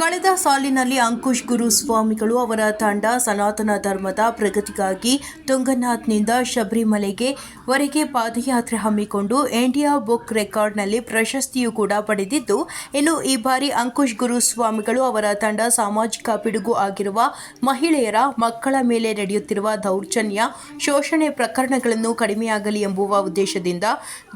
ಕಳೆದ ಸಾಲಿನಲ್ಲಿ ಅಂಕುಶ್ ಗುರು ಸ್ವಾಮಿಗಳು ಅವರ ತಂಡ ಸನಾತನ ಧರ್ಮದ ಪ್ರಗತಿಗಾಗಿ ತುಂಗನಾಥ್ನಿಂದ ಶಬರಿಮಲೆಗೆ ವರೆಗೆ ಪಾದಯಾತ್ರೆ ಹಮ್ಮಿಕೊಂಡು ಇಂಡಿಯಾ ಬುಕ್ ರೆಕಾರ್ಡ್ನಲ್ಲಿ ಪ್ರಶಸ್ತಿಯೂ ಕೂಡ ಪಡೆದಿದ್ದು, ಇನ್ನು ಈ ಬಾರಿ ಅಂಕುಶ್ ಗುರು ಸ್ವಾಮಿಗಳು ಅವರ ತಂಡ ಸಾಮಾಜಿಕ ಪಿಡುಗು ಆಗಿರುವ ಮಹಿಳೆಯರ ಮಕ್ಕಳ ಮೇಲೆ ನಡೆಯುತ್ತಿರುವ ದೌರ್ಜನ್ಯ, ಶೋಷಣೆ ಪ್ರಕರಣಗಳನ್ನು ಕಡಿಮೆಯಾಗಲಿ ಎಂಬುವ ಉದ್ದೇಶದಿಂದ,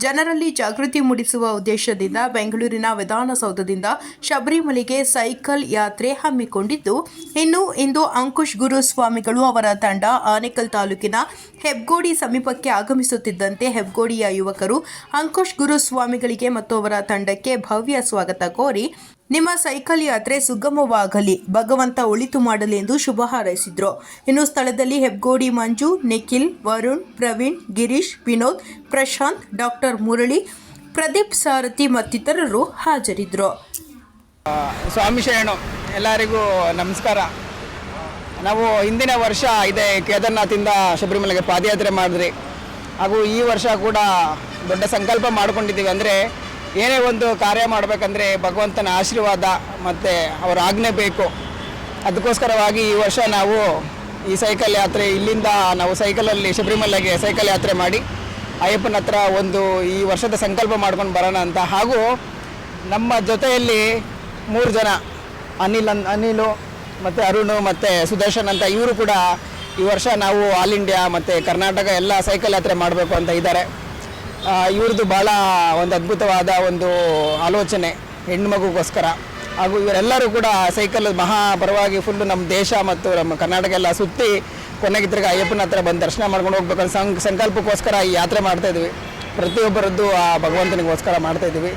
ಜನರಲ್ಲಿ ಜಾಗೃತಿ ಮೂಡಿಸುವ ಉದ್ದೇಶದಿಂದ ಬೆಂಗಳೂರಿನ ವಿಧಾನಸೌಧದಿಂದ ಶಬರಿಮಲೆಗೆ ಸೈಕಲ್ ಯಾತ್ರೆ ಹಮ್ಮಿಕೊಂಡಿದ್ದು. ಇನ್ನು ಇಂದು ಅಂಕುಶ್ ಗುರು ಸ್ವಾಮಿಗಳು ಅವರ ತಂಡ ಆನೇಕಲ್ ತಾಲೂಕಿನ ಹೆಬ್ಗೋಡಿ ಸಮೀಪಕ್ಕೆ ಆಗಮಿಸುತ್ತಿದ್ದಂತೆ ಹೆಬ್ಗೋಡಿಯ ಯುವಕರು ಅಂಕುಶ್ ಗುರು ಸ್ವಾಮಿಗಳಿಗೆ ಮತ್ತು ಅವರ ತಂಡಕ್ಕೆ ಭವ್ಯ ಸ್ವಾಗತ ಕೋರಿ, ನಿಮ್ಮ ಸೈಕಲ್ ಯಾತ್ರೆ ಸುಗಮವಾಗಲಿ, ಭಗವಂತ ಒಳಿತು ಮಾಡಲಿ ಎಂದು ಶುಭ ಹಾರೈಸಿದ್ರು. ಇನ್ನು ಸ್ಥಳದಲ್ಲಿ ಹೆಬ್ಗೋಡಿ ಮಂಜು, ನಿಖಿಲ್, ವರುಣ್, ಪ್ರವೀಣ್, ಗಿರೀಶ್, ವಿನೋದ್, ಪ್ರಶಾಂತ್, ಡಾಕ್ಟರ್ ಮುರಳಿ, ಪ್ರದೀಪ್ ಸಾರಥಿ ಮತ್ತಿತರರು ಹಾಜರಿದ್ದರು ಸ್ವಾಮಿ ಶರಣು, ಎಲ್ಲರಿಗೂ ನಮಸ್ಕಾರ. ನಾವು ಹಿಂದಿನ ವರ್ಷ ಇದೆ ಕೇದಾರ್ನಾಥಿಂದ ಶಬರಿಮಲೆಗೆ ಪಾದಯಾತ್ರೆ ಮಾಡಿದ್ರಿ. ಹಾಗೂ ಈ ವರ್ಷ ಕೂಡ ದೊಡ್ಡ ಸಂಕಲ್ಪ ಮಾಡಿಕೊಂಡಿದ್ದೀವಿ. ಅಂದರೆ ಏನೇ ಒಂದು ಕಾರ್ಯ ಮಾಡಬೇಕಂದ್ರೆ ಭಗವಂತನ ಆಶೀರ್ವಾದ ಮತ್ತು ಅವರ ಆಜ್ಞೆ ಬೇಕು. ಅದಕ್ಕೋಸ್ಕರವಾಗಿ ಈ ವರ್ಷ ನಾವು ಈ ಸೈಕಲ್ ಯಾತ್ರೆ, ಇಲ್ಲಿಂದ ನಾವು ಸೈಕಲಲ್ಲಿ ಶಬರಿಮಲೆಗೆ ಸೈಕಲ್ ಯಾತ್ರೆ ಮಾಡಿ ಅಯ್ಯಪ್ಪನ ಹತ್ರ ಒಂದು ಈ ವರ್ಷದ ಸಂಕಲ್ಪ ಮಾಡ್ಕೊಂಡು ಬರೋಣ ಅಂತ. ಹಾಗೂ ನಮ್ಮ ಜೊತೆಯಲ್ಲಿ ಮೂರು ಜನ, ಅನಿಲ್ ಅನ್, ಅನಿಲು ಮತ್ತು ಅರುಣ್ ಮತ್ತು ಸುದರ್ಶನ್ ಅಂತ ಇವರು ಕೂಡ ಈ ವರ್ಷ ನಾವು ಆಲ್ ಇಂಡಿಯಾ ಮತ್ತು ಕರ್ನಾಟಕ ಎಲ್ಲ ಸೈಕಲ್ ಯಾತ್ರೆ ಮಾಡಬೇಕು ಅಂತ ಇದ್ದಾರೆ. ಇವ್ರದ್ದು ಭಾಳ ಒಂದು ಅದ್ಭುತವಾದ ಒಂದು ಆಲೋಚನೆ ಹೆಣ್ಣು ಮಗುಗೋಸ್ಕರ ಹಾಗೂ ಇವರೆಲ್ಲರೂ ಕೂಡ ಸೈಕಲ್ ಮಹಾ ಪರವಾಗಿ ಫುಲ್ಲು ನಮ್ಮ ದೇಶ ಮತ್ತು ನಮ್ಮ ಕರ್ನಾಟಕ ಎಲ್ಲ ಸುತ್ತಿ ಕೊನೆಗೆ ಅಯ್ಯಪ್ಪನ ಹತ್ರ ಬಂದು ದರ್ಶನ ಮಾಡ್ಕೊಂಡು ಹೋಗ್ಬೇಕು ಸಂಕ್ ಸಂಕಲ್ಪಕ್ಕೋಸ್ಕರ ಈ ಯಾತ್ರೆ ಮಾಡ್ತಾಯಿದ್ವಿ ಪ್ರತಿಯೊಬ್ಬರದ್ದು ಆ ಭಗವಂತನಿಗೋಸ್ಕರ ಮಾಡ್ತಾಯಿದ್ವಿ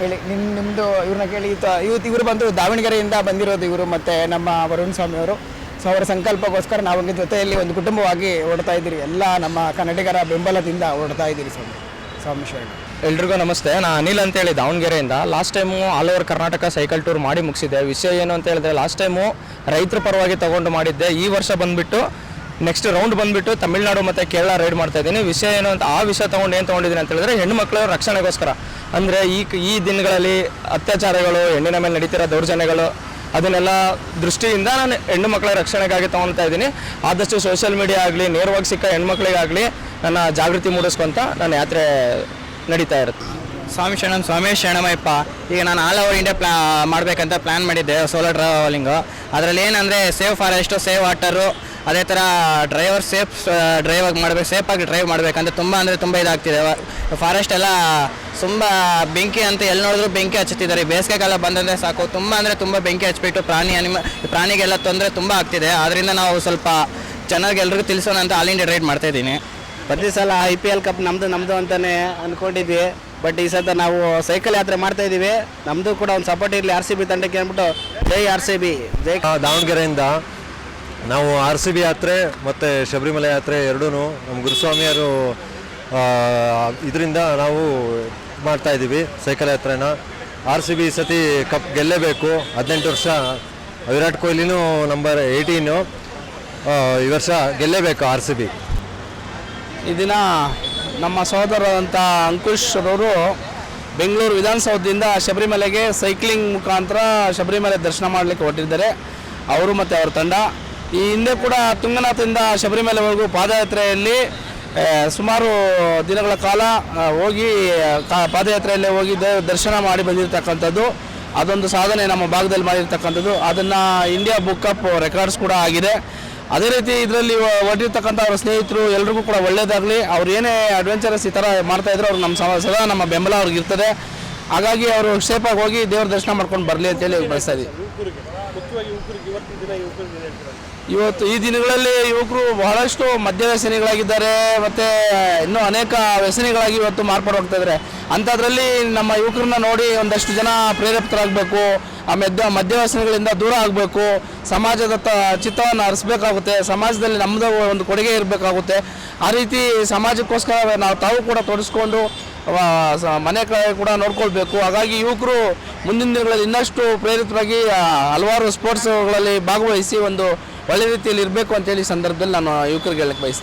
ಹೇಳಿ ನಿಮ್ಮ ನಿಮ್ಮದು ಇವ್ರನ್ನ ಕೇಳಿ ಇವತ್ತು ಇವರು ಬಂದು ದಾವಣಗೆರೆಯಿಂದ ಬಂದಿರೋದು ಇವರು ಮತ್ತು ನಮ್ಮ ವರುಣ್ ಸ್ವಾಮಿ ಅವರು. ಸೊ ಅವರ ಸಂಕಲ್ಪಕ್ಕೋಸ್ಕರ ನಾವು ಹಂಗೆ ಜೊತೆಯಲ್ಲಿ ಒಂದು ಕುಟುಂಬವಾಗಿ ಓಡ್ತಾ ಇದ್ದೀರಿ. ಎಲ್ಲ ನಮ್ಮ ಕನ್ನಡಿಗರ ಬೆಂಬಲದಿಂದ ಓಡ್ತಾ ಇದ್ದೀರಿ ಸ್ವಾಮಿ ಸ್ವಾಮಿ ಶರಣ ಎಲ್ರಿಗೂ ನಮಸ್ತೆ. ನಾನು ಅನಿಲ್ ಅಂತೇಳಿ ದಾವಣಗೆರೆಯಿಂದ. Last time all over Karnataka cycle tour ಮಾಡಿ ಮುಗಿಸಿದ್ದೆ. ವಿಷಯ ಏನು ಅಂತ ಹೇಳಿದ್ರೆ ಲಾಸ್ಟ್ ಟೈಮು ರೈತರ ಪರವಾಗಿ ತಗೊಂಡು ಮಾಡಿದ್ದೆ. ಈ ವರ್ಷ ಬಂದುಬಿಟ್ಟು ನೆಕ್ಸ್ಟ್ ರೌಂಡ್ ಬಂದುಬಿಟ್ಟು ತಮಿಳ್ನಾಡು ಮತ್ತು ಕೇರಳ ರೈಡ್ ಮಾಡ್ತಾ ಇದ್ದೀನಿ. ವಿಷಯ ಏನು ಅಂತ, ಆ ವಿಷಯ ತೊಗೊಂಡು ಏನು ತೊಗೊಂಡಿದ್ದೀನಿ ಅಂತ ಹೇಳಿದ್ರೆ, ಹೆಣ್ಣು ಮಕ್ಕಳ ರಕ್ಷಣೆಗೋಸ್ಕರ. ಅಂದರೆ ಈ ಈ ದಿನಗಳಲ್ಲಿ ಅತ್ಯಾಚಾರಗಳು, ಹೆಣ್ಣಿನ ಮೇಲೆ ನಡೀತಿರೋ ದೌರ್ಜನ್ಯಗಳು, ಅದನ್ನೆಲ್ಲ ದೃಷ್ಟಿಯಿಂದ ನಾನು ಹೆಣ್ಣು ಮಕ್ಕಳ ರಕ್ಷಣೆಗಾಗಿ ತೊಗೊಳ್ತಾ ಇದ್ದೀನಿ. ಆದಷ್ಟು ಸೋಷಿಯಲ್ ಮೀಡಿಯಾ ಆಗಲಿ, ನೇರವಾಗಿ ಸಿಕ್ಕ ಹೆಣ್ಮಕ್ಳಿಗಾಗಲಿ ನನ್ನ ಜಾಗೃತಿ ಮೂಡಿಸ್ಕೊಂತ ನಾನು ಯಾತ್ರೆ ನಡೀತಾ ಇರುತ್ತೆ. ಸ್ವಾಮಿ ಶರಣಂ, ಸ್ವಾಮಿ ಶರಣಮಯ್ಯಪ್ಪ. ಈಗ ನಾನು ಆಲ್ ಓವರ್ ಇಂಡಿಯಾ ಪ್ಲಾ ಮಾಡಬೇಕಂತ ಪ್ಲ್ಯಾನ್ ಮಾಡಿದ್ದೆ ಸೋಲೋ ಟ್ರಾವೆಲಿಂಗು ಅದರಲ್ಲಿ ಏನಂದರೆ ಸೇಫ್ ಫಾರೆಸ್ಟು ಸೇವ್ ವಾಟರು ಅದೇ ಥರ ಡ್ರೈವರ್ ಸೇಫ್ ಡ್ರೈವ್ ಆಗಿ ಮಾಡಬೇಕು ಸೇಫಾಗಿ ಡ್ರೈವ್ ಮಾಡಬೇಕಂತ ತುಂಬ ಅಂದರೆ ತುಂಬ ಇದಾಗ್ತಿದೆ. ಫಾರೆಸ್ಟ್ ಎಲ್ಲ ತುಂಬ ಬೆಂಕಿ ಅಂತ ಎಲ್ಲಿ ನೋಡಿದ್ರು ಬೆಂಕಿ ಹಚ್ಚುತ್ತಿದ್ದಾರೆ. ಬೇಸಿಗೆಗಾಲ ಬಂದಂದರೆ ಸಾಕು. ತುಂಬ ಅಂದರೆ ತುಂಬ ಬೆಂಕಿ ಹಚ್ಚಿಬಿಟ್ಟು ಪ್ರಾಣಿ ಅನಿಮ, ಪ್ರಾಣಿಗೆಲ್ಲ ತೊಂದರೆ ತುಂಬ ಆಗ್ತಿದೆ. ಆದ್ದರಿಂದ ನಾವು ಸ್ವಲ್ಪ ಚೆನ್ನಾಗಿ ಎಲ್ರಿಗೂ ತಿಳಿಸೋಣ ಅಂತ ಆಲ್ ಇಂಡಿಯಾ ರೈಡ್ ಮಾಡ್ತಾಯಿದ್ದೀನಿ ಪ್ರತಿ ಸಲ ಐ ಪಿ ಎಲ್ ಕಪ್ ನಮ್ಮದು ನಮ್ಮದು ಅಂತಲೇ ಅಂದ್ಕೊಂಡಿದ್ವಿ ಬಟ್ ಈ ಸತ ನಾವು ಸೈಕಲ್ ಯಾತ್ರೆ ಮಾಡ್ತಾ ಇದೀವಿ ನಮ್ಮದು ಕೂಡ ಒಂದು ಸಪೋರ್ಟ್ ಇರಲಿ ಆರ್ ಸಿ ಬಿ ತಂಡಕ್ಕೆ ಅಂದ್ಬಿಟ್ಟು ಜೈ ಆರ್ ಸಿ ಬಿ ಜೈ ದಾವಣಗೆರೆಯಿಂದ ನಾವು ಆರ್ ಸಿ ಬಿ ಯಾತ್ರೆ ಮತ್ತು ಶಬರಿಮಲೆ ಯಾತ್ರೆ ಎರಡೂ ನಮ್ಮ ಗುರುಸ್ವಾಮಿಯರು ಇದರಿಂದ ನಾವು ಮಾಡ್ತಾ ಇದ್ದೀವಿ ಸೈಕಲ್ ಯಾತ್ರೆನ. ಆರ್ ಸಿ ಬಿ ಈ ಸತಿ ಕಪ್ ಗೆಲ್ಲೇಬೇಕು. ಹದಿನೆಂಟು ವರ್ಷ ವಿರಾಟ್ ಕೊಹ್ಲಿನೂ ನಂಬರ್ ಏಯ್ಟೀನು ಈ ವರ್ಷ ಗೆಲ್ಲೇಬೇಕು ಆರ್ ಸಿ ಬಿ ಈ ದಿನ ನಮ್ಮ ಸಹೋದರರಂಥ ಅಂಕುಶ್ ರವರು ಬೆಂಗಳೂರು ವಿಧಾನಸೌಧದಿಂದ ಶಬರಿಮಲೆಗೆ ಸೈಕ್ಲಿಂಗ್ ಮುಖಾಂತರ ಶಬರಿಮಲೆ ದರ್ಶನ ಮಾಡಲಿಕ್ಕೆ ಹೊರಟಿದ್ದಾರೆ. ಅವರು ಮತ್ತು ಅವರ ತಂಡ. ಈ ಹಿಂದೆ ಕೂಡ ತುಂಗನಾಥದಿಂದ ಶಬರಿಮಲೆವರೆಗೂ ಪಾದಯಾತ್ರೆಯಲ್ಲಿ ಸುಮಾರು ದಿನಗಳ ಕಾಲ ಹೋಗಿ ಪಾದಯಾತ್ರೆಯಲ್ಲೇ ಹೋಗಿ ದರ್ಶನ ಮಾಡಿ ಬಂದಿರತಕ್ಕಂಥದ್ದು. ಅದೊಂದು ಸಾಧನೆ ನಮ್ಮ ಭಾಗದಲ್ಲಿ ಮಾಡಿರ್ತಕ್ಕಂಥದ್ದು. ಅದನ್ನು ಇಂಡಿಯಾ ಬುಕ್ ಆಫ್ ರೆಕಾರ್ಡ್ಸ್ ಕೂಡ ಆಗಿದೆ. ಅದೇ ರೀತಿ ಇದರಲ್ಲಿ ಹೊರಟಿರ್ತಕ್ಕಂಥ ಅವರ ಸ್ನೇಹಿತರು ಎಲ್ರಿಗೂ ಕೂಡ ಒಳ್ಳೆಯದಾಗಲಿ ಅವ್ರು ಏನೇ ಅಡ್ವೆಂಚರಸ್ ಈ ಥರ ಮಾಡ್ತಾ ಇದ್ರು, ಅವ್ರು ನಮ್ಮ ಸದಾ ನಮ್ಮ ಬೆಂಬಲ ಅವ್ರಿಗೆ ಇರ್ತದೆ. ಹಾಗಾಗಿ ಅವರು ಸೇಫಾಗಿ ಹೋಗಿ ದೇವ್ರ ದರ್ಶನ ಮಾಡ್ಕೊಂಡು ಬರಲಿ ಅಂತೇಳಿ ಬಯಸ್ತಾ ಇದ್ದೀವಿ. ಇವತ್ತು ಈ ದಿನಗಳಲ್ಲಿ ಯುವಕರು ಬಹಳಷ್ಟು ಮದ್ಯ ವ್ಯಸನಿಗಳಾಗಿದ್ದಾರೆ ಮತ್ತು ಇನ್ನೂ ಅನೇಕ ವ್ಯಸನಿಗಳಾಗಿ ಇವತ್ತು ಮಾರ್ಪಾಡು ಹೋಗ್ತಾ ಇದ್ದಾರೆ ಅಂಥದ್ರಲ್ಲಿ ನಮ್ಮ ಯುವಕರನ್ನ ನೋಡಿ ಒಂದಷ್ಟು ಜನ ಪ್ರೇರೇಪಿತರಾಗಬೇಕು, ಆ ಮದ್ಯ ಮದ್ಯ ವ್ಯಸನಿಗಳಿಂದ ದೂರ ಆಗಬೇಕು ಸಮಾಜದತ್ತ ಚಿತ್ತವನ್ನು ಹರಿಸ್ಬೇಕಾಗುತ್ತೆ, ಸಮಾಜದಲ್ಲಿ ನಮ್ಮದು ಒಂದು ಕೊಡುಗೆ ಇರಬೇಕಾಗುತ್ತೆ. ಆ ರೀತಿ ಸಮಾಜಕ್ಕೋಸ್ಕರ ನಾವು ತಾವು ಕೂಡ ತೊಡಸ್ಕೊಂಡು ಮನೆ ಕಡೆ ಕೂಡ ನೋಡ್ಕೊಳ್ಬೇಕು. ಹಾಗಾಗಿ ಯುವಕರು ಮುಂದಿನ ದಿನಗಳಲ್ಲಿ ಇನ್ನಷ್ಟು ಪ್ರೇರಿತರಾಗಿ ಆ, ಹಲವಾರು ಸ್ಪೋರ್ಟ್ಸ್ಗಳಲ್ಲಿ ಭಾಗವಹಿಸಿ ಒಂದು ಒಳ್ಳೆ ರೀತಿಯಲ್ಲಿ ಇರಬೇಕು ಅಂತೇಳಿ ಸಂದರ್ಭದಲ್ಲಿ ನಾನು ಯುವಕರಿಗೆ ಹೇಳಕ್ಕೆ ಬಯಸ್ತೀನಿ.